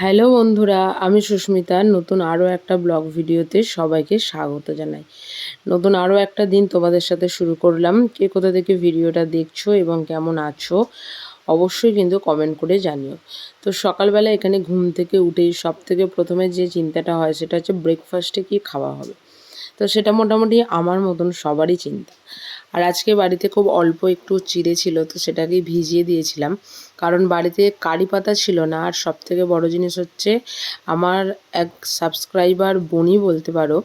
Hello বন্ধুরা, আমি সুস্মিতা। নতুন আরও একটা ব্লগ ভিডিওতে সবাইকে স্বাগত জানাই। নতুন আরও একটা দিন তোমাদের সাথে শুরু করলাম। কে কোথা থেকে ভিডিওটা দেখছ এবং কেমন আছো, অবশ্যই কিন্তু কমেন্ট করে জানিও। তো সকালবেলা এখানে ঘুম থেকে উঠেই সব থেকে প্রথমে যে চিন্তাটা হয়, সেটা হচ্ছে ব্রেকফাস্টে কি খাওয়া হবে। তো সেটা মোটামুটি আমার মতন সবারই চিন্তা। আর আজকে বাড়িতে খুব অল্প একটু চিড়ে ছিল, তো সেটাকেই ভিজিয়ে দিয়েছিলাম। কারণ বাড়িতে কারি পাতা ছিল না, আর সব থেকে বড় জিনিস হচ্ছে আমার এক সাবস্ক্রাইবার বনি বলতে পারো,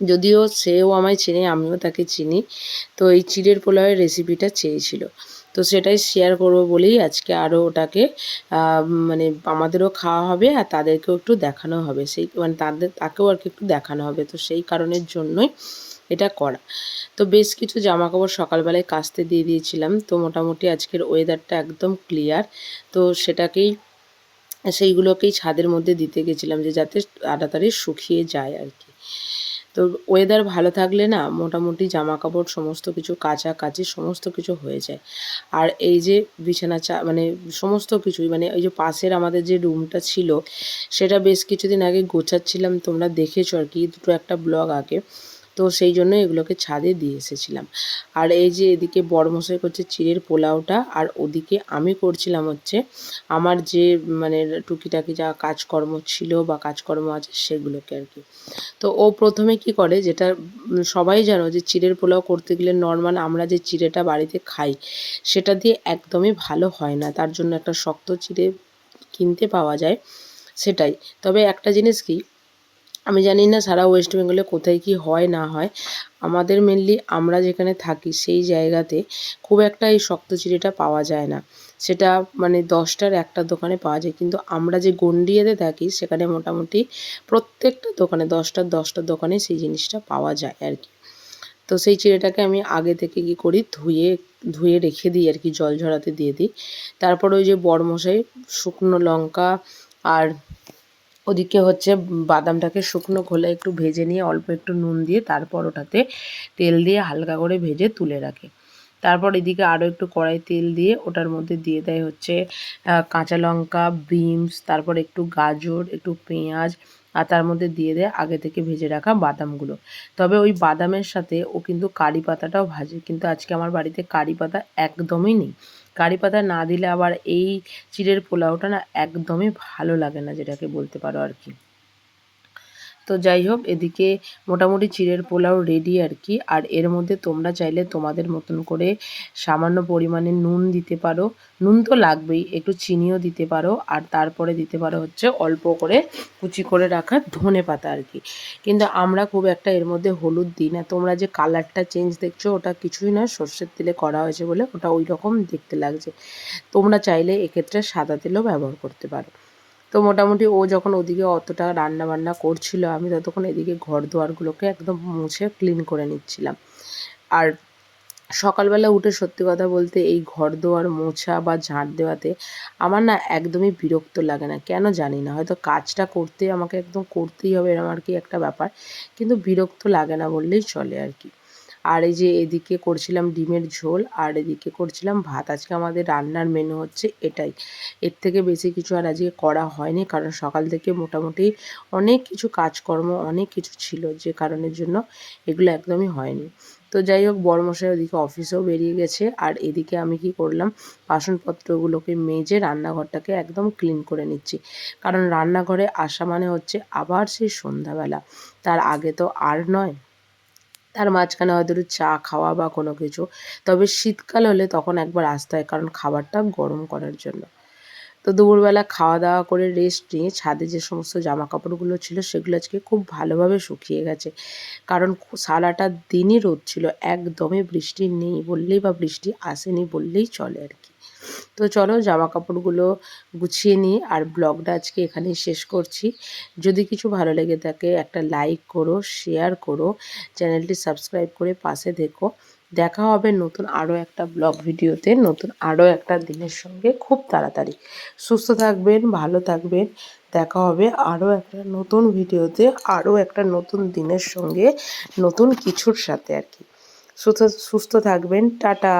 যদিও সেও আমায় চেনে, আমিও তাকে চিনি, তো এই চিড়ের পোলাওয়ের রেসিপিটা চেয়েছিল। তো সেটাই শেয়ার করব বলেই আজকে আরও ওটাকে মানে আমাদেরও খাওয়া হবে আর তাদেরকেও একটু দেখানো হবে। সেই মানে তাদের, তাকেও আর কি একটু দেখানো হবে। তো সেই কারণের জন্যই এটা করা। তো বেশ কিছু জামা কাপড় সকালবেলায় কাচতে দিয়ে দিয়েছিলাম। তো মোটামুটি আজকের ওয়েদারটা একদম ক্লিয়ার তো সেটাকেই, সেইগুলোকেই ছাদের মধ্যে দিতে গেছিলাম যে যাতে তাড়াতাড়ি শুকিয়ে যায় আর কি। তো ওয়েদার ভালো থাকলে না মোটামুটি জামা কাপড় সমস্ত কিছু কাচাকাচি সমস্ত কিছু হয়ে যায়। আর এই যে বিছানা চা মানে সমস্ত কিছুই মানে এই যে পাশের আমাদের যে রুমটা ছিল, সেটা বেশ কিছুদিন আগে গোছাচ্ছিলাম। তোমরা দেখেছ আর কি, দুটো একটা ব্লগ আগে। তো সেই জন্য এগুলোকে ছাদে দিয়ে এসেছিলাম। আর এই যে এদিকে বড়মশাই করছে চিড়ের পোলাওটা, আর ওদিকে আমি করছিলাম হচ্ছে আমার যে মানে টুকিটাকি যা কাজকর্ম ছিল বা কাজকর্ম আছে সেগুলোকে আর কি। তো ও প্রথমে কি করে যেটা সবাই জানো যে চিড়ের পোলাও করতে গেলে নর্মাল আমরা যে চিড়েটা বাড়িতে খাই, সেটা দিয়ে একদমই ভালো হয় না। তার জন্য একটা শক্ত চিড়ে কিনতে পাওয়া যায় সেটাই। তবে একটা জিনিস কি আমি জানি না সারা ওয়েস্ট বেঙ্গলে কোথায় কি হয়, না হয়। আমাদের মেনলি আমরা যেখানে থাকি সেই জায়গাতে খুব একটা এই শক্ত চিড়েটা পাওয়া যায় না। সেটা মানে দশটার একটা দোকানে পাওয়া যায়। কিন্তু আমরা যে গন্ডিয়াতে থাকি সেখানে মোটামুটি প্রত্যেকটা দোকানে দশটার দশটার দোকানে সেই জিনিসটা পাওয়া যায় আর কি। তো সেই চিড়েটাকে আমি আগে থেকে কী করি, ধুয়ে ধুয়ে রেখে দিই আর কি, জল ঝরাতে দিয়ে দিই। তারপর ওই যে বড়মশাই শুকনো লঙ্কা আর ওদিকে হচ্ছে বাদামটাকে শুকনো খোলা একটু ভেজে নিয়ে অল্প একটু নুন দিয়ে তারপর ওটাতে তেল দিয়ে হালকা করে ভেজে তুলে রাখে। তারপর এদিকে আরও একটু কড়াই তেল দিয়ে ওটার মধ্যে দিয়ে দেয় হচ্ছে কাঁচা লঙ্কা, বিনস, তারপর একটু গাজর, একটু পেঁয়াজ, আর তার মধ্যে দিয়ে দেয় আগে থেকে ভেজে রাখা বাদামগুলো। তবে ওই বাদামের সাথে ও কিন্তু কারি পাতাটাও ভাজে, কিন্তু আজকে আমার বাড়িতে কারি পাতা একদমই নেই। কারি পাতা না দিলে আবার এই চিড়ের পোলাওটা না একদমই ভালো লাগে না যেটাকে বলতে পারো আর কি। তো যাই হোক, এদিকে মোটামুটি চিড়ের পোলাও রেডি আর কি। আর এর মধ্যে তোমরা চাইলে তোমাদের মতন করে সামান্য পরিমাণে নুন দিতে পারো। নুন তো লাগবেই, একটু চিনিও দিতে পারো। আর তারপরে দিতে পারো হচ্ছে অল্প করে কুচি করে রাখা ধনে পাতা আর কি। কিন্তু আমরা খুব একটা এর মধ্যে হলুদ দিই না। তোমরা যে কালারটা চেঞ্জ দেখছ, ওটা কিছুই নয়, সর্ষের তেলে করা হয়েছে বলে ওটা ওই রকম দেখতে লাগছে। তোমরা চাইলে এক্ষেত্রে সাদা তেলও ব্যবহার করতে পারো। তো মোটামুটি ও যখন ওদিকে অতটা রান্না বান্না করছিল, আমি ততক্ষণ এদিকে ঘর দুয়ারগুলোকে একদম মুছে ক্লিন করে নিচ্ছিলাম। আর সকালবেলা উঠে সত্যি কথা বলতে এই ঘর দোয়ার মোছা বা ঝাঁট দেওয়াতে আমার না একদমই বিরক্ত লাগে না, কেন জানি না। হয়তো কাজটা করতে আমাকে একদম করতেই হবে এরকম আর কি একটা ব্যাপার, কিন্তু বিরক্ত লাগে না বললেই চলে আর কি। আর এই যে এদিকে করছিলাম ডিমের ঝোল, আর এদিকে করছিলাম ভাত। আজকে আমাদের রান্নার মেনু হচ্ছে এটাই। এর থেকে বেশি কিছু আর আজকে করা হয়নি, কারণ সকাল থেকে মোটামুটি অনেক কিছু কাজকর্ম, অনেক কিছু ছিল যে কারণের জন্য এগুলো একদমই হয়নি। তো যাই হোক, বড়মশাই ওদিকে অফিসেও বেরিয়ে গেছে, আর এদিকে আমি কি করলাম, বাসনপত্রগুলোকে মেজে রান্নাঘরটাকে একদম ক্লিন করে নিচ্ছি। কারণ রান্নাঘরে আসা মানে হচ্ছে আবার সেই সন্ধ্যাবেলা। তার আগে তো আর নয় তার মাঝখানে হয়তো একটু চা খাওয়া বা কোনো কিছু। তবে শীতকাল হলে তখন একবার আসতে হয়, কারণ খাবারটা গরম করার জন্য। তো দুপুরবেলা খাওয়া দাওয়া করে রেস্ট নিয়ে ছাদে যে সমস্ত জামা কাপড়গুলো ছিল, সেগুলো আজকে খুব ভালোভাবে শুকিয়ে গেছে। কারণ সারাটা দিনই রোদ ছিল, একদমই বৃষ্টি নেই বললেই বা বৃষ্টি আসেনি বললেই চলে আর কি। তো চলো জামা কাপড়গুলো গুছিয়ে নিই আর ব্লগটা আজকে এখানেই শেষ করছি। যদি কিছু ভালো লেগে থাকে একটা লাইক করো শেয়ার করো, চ্যানেলটি সাবস্ক্রাইব করে পাশে দেখো দেখা হবে নতুন আরও একটা ব্লগ ভিডিওতে, নতুন আরও একটা দিনের সঙ্গে খুব তাড়াতাড়ি। সুস্থ থাকবেন, ভালো থাকবেন। দেখা হবে আরও একটা নতুন ভিডিওতে আরও একটা নতুন দিনের সঙ্গে, নতুন কিছুর সাথে আর কি। সুস্থ সুস্থ থাকবেন, টাটা।